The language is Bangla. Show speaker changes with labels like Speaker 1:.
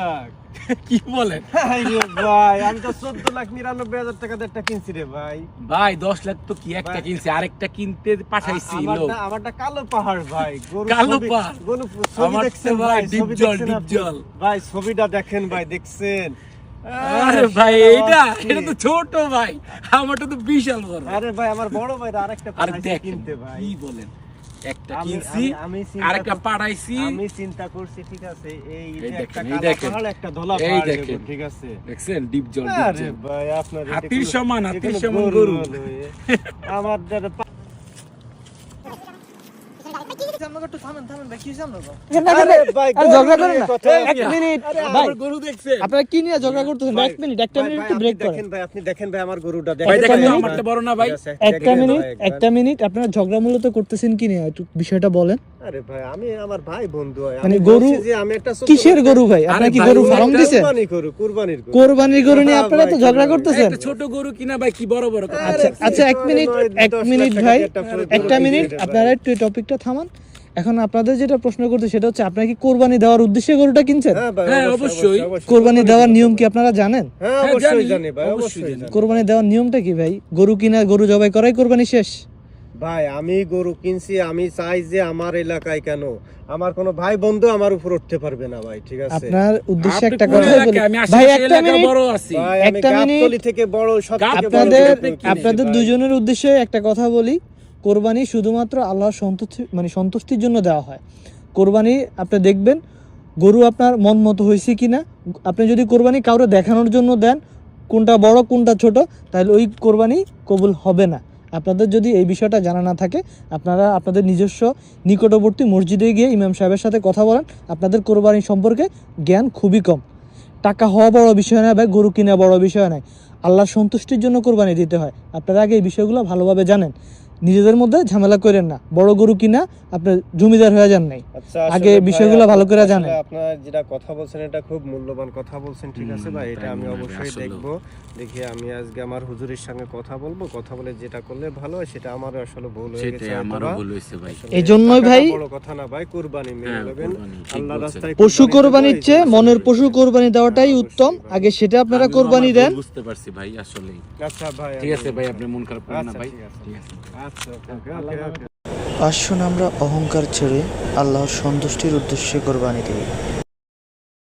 Speaker 1: লাখ
Speaker 2: কি বলেন?
Speaker 1: ভাই আমি তো চোদ্দ লাখ নিরানব্বই হাজার টাকা একটা কিনছি রে ভাই।
Speaker 2: ভাই দশ লাখ তো কি একটা
Speaker 1: ভাই।
Speaker 2: আরেকটা কিনতে পাঠাইছি
Speaker 1: আমারটা আমারটা কালো পাহাড় ভাই
Speaker 2: কালো পাহাড়?
Speaker 1: ছবি দেখছেন
Speaker 2: ভাই
Speaker 1: ভাই
Speaker 2: ডিপ জল, ডিপ জল।
Speaker 1: ভাই ছবিটা দেখেন ভাই দেখছেন?
Speaker 2: আরে ভাই এটা এটা তো ছোট ভাই আমারটা তো বিশাল বড়।
Speaker 1: আরে ভাই আমার বড় ভাই আরেকটা কিনতে ভাই।
Speaker 2: কি বলেন? একটা
Speaker 1: আমি-
Speaker 2: কিনছি আরেকটা পাঠাইছি
Speaker 1: আমি চিন্তা করছি ঠিক আছে এই একটা
Speaker 2: দেখেন, এই দেখেন।
Speaker 1: একটা ধলা
Speaker 2: এই দেখেন।
Speaker 1: ঠিক আছে
Speaker 2: দেখছেন ডিপ জল
Speaker 1: আরে ভাই আপনার
Speaker 2: হাতির সমান, হাতির সমান গরু।
Speaker 1: আমার যারা পা- আরে ভাই,
Speaker 3: আরে
Speaker 1: গরু
Speaker 3: ঝগড়া করেন
Speaker 1: নিয়ে
Speaker 3: না।
Speaker 1: কথা
Speaker 3: ভাই আপনারা কি নিয়ে ঝগড়া করতেছেন? এক মিনিট একটা মিনিট একটু ব্রেক করেন।
Speaker 1: ভাই আপনি দেখেন ভাই আমার গরুটা দেখেন
Speaker 2: দেখেন। তো
Speaker 3: মিনিট।
Speaker 2: আমারটা বড় না ভাই।
Speaker 3: একটা মিনিট একটা মিনিট আপনারা ঝগড়া মূলত করতেছেন কি নিয়ে? একটু বিষয়টা বলেন।
Speaker 1: আরে ভাই আমি আমার ভাই বন্ধু
Speaker 3: মানে গরু-
Speaker 1: আমি একটা
Speaker 3: কিসের গরু ভাই? আপনারা কি গরু ফার্ম দিছেন?
Speaker 1: কুরবানি গরু কুরবানির গরু।
Speaker 3: কোরবানির গরু নিয়ে
Speaker 1: হ্যাঁ,
Speaker 3: আপনারা তো ঝগড়া করতেছেন?
Speaker 2: একটা ছোট গরু কিনা ভাই কি বড় বড় কথা।
Speaker 3: আচ্ছা আচ্ছা এক মিনিট এক মিনিট ভাই
Speaker 1: একটা
Speaker 3: মিনিট আপনারা একটু টপিকটা থামান। এখন আপনাদের যেটা প্রশ্ন করতে সেটা হচ্ছে আপনারা কি কোরবানি দেওয়ার উদ্দেশ্যে গরুটা কিনছেন?
Speaker 1: হ্যাঁ
Speaker 2: হ্যাঁ,
Speaker 1: অবশ্যই।
Speaker 3: কোরবানি দেওয়ার নিয়ম কি আপনারা জানেন?
Speaker 1: হ্যাঁ
Speaker 2: হ্যাঁ,
Speaker 1: অবশ্যই
Speaker 2: জানি,
Speaker 1: ভাই
Speaker 2: অবশ্যই
Speaker 3: কোরবানি দেওয়ার নিয়মটা কি ভাই? গরু কিনা গরু জবাই করাই কোরবানি শেষ?
Speaker 1: ভাই আমি গরু কিনছি আমি চাই যে আমার এলাকায় কেন? আমার কোনো ভাই বন্ধু আমার উপর উঠতে পারবে না ভাই ঠিক আছে?
Speaker 3: আপনার উদ্দেশ্যে একটা কথা বলি। ভাই একটা মিনিট।
Speaker 2: বড় আছি।
Speaker 3: একটা মিনিট।
Speaker 1: থেকে বড় সব
Speaker 3: আপনাদের আপনাদের। দুজনের উদ্দেশ্যে একটা কথা বলি। কোরবানি শুধুমাত্র আল্লাহর সন্তুষ্টি মানে সন্তুষ্টির জন্য দেওয়া হয়। কোরবানি, আপনি দেখবেন, গরু আপনার মন মতো হয়েছে কি না আপনি যদি কোরবানি কাউরে দেখানোর জন্য দেন, কোনটা বড়, কোনটা ছোট, তাহলে ওই কোরবানি কবুল হবে না। আপনাদের যদি এই বিষয়টা জানা না থাকে, আপনারা আপনাদের নিজস্ব নিকটবর্তী মসজিদে গিয়ে ইমাম সাহেবের সাথে কথা বলেন। আপনাদের কোরবানি সম্পর্কে জ্ঞান খুবই কম। টাকা হওয়া বড় বিষয় নয়, ভাই, গরু কিনা বড় বিষয় নয়। আল্লাহর সন্তুষ্টির জন্য কোরবানি দিতে হয়। আপনারা আগে এই বিষয়গুলো ভালোভাবে জানেন। নিজেদের মধ্যে ঝামেলা করেন না। বড় গরু কিনা আপনি জমিদার হয়ে যান নাই।
Speaker 1: আচ্ছা,
Speaker 3: আগে বিষয়গুলো ভালো করে জানেন।
Speaker 1: আপনার যেটা কথা বলছেন এটা খুব মূল্যবান কথা বলছেন ঠিক আছে ভাই এটা আমি অবশ্যই। দেখব। দেখি আমি আজকে আমার হুজুরের সঙ্গে কথা বলব কথা বলে যেটা করলে ভালো হয় সেটা আমার আসলে ভুল হয়ে গেছে
Speaker 2: সেটাই আমারও ভুল হয়েছে ভাই।
Speaker 3: এই জন্যই ভাই-
Speaker 1: বড় কথা না ভাই কুরবানি মেনে
Speaker 2: হ্যাঁ,
Speaker 1: নেবেন।
Speaker 2: কোরবানি, ঠিক
Speaker 1: আল্লাহ
Speaker 2: বলছেন।
Speaker 1: রাস্তায়
Speaker 3: পশু
Speaker 1: কুরবানি
Speaker 3: কোরবানির চেয়ে মনের পশু কোরবানি দেওয়াটাই উত্তম। আগে সেটা আপনারা কোরবানি দেন।
Speaker 2: বুঝতে পারছি ভাই আসলে
Speaker 1: আচ্ছা ভাই
Speaker 2: ঠিক আছে ভাই আপনি মন খারাপ করেন না
Speaker 1: আচ্ছা,
Speaker 2: ভাই।
Speaker 1: ঠিক আছে। আচ্ছা ওকে, ওকে।
Speaker 4: আসুন আমরা অহংকার ছেড়ে আল্লাহর সন্তুষ্টির উদ্দেশ্যে কোরবানি দিই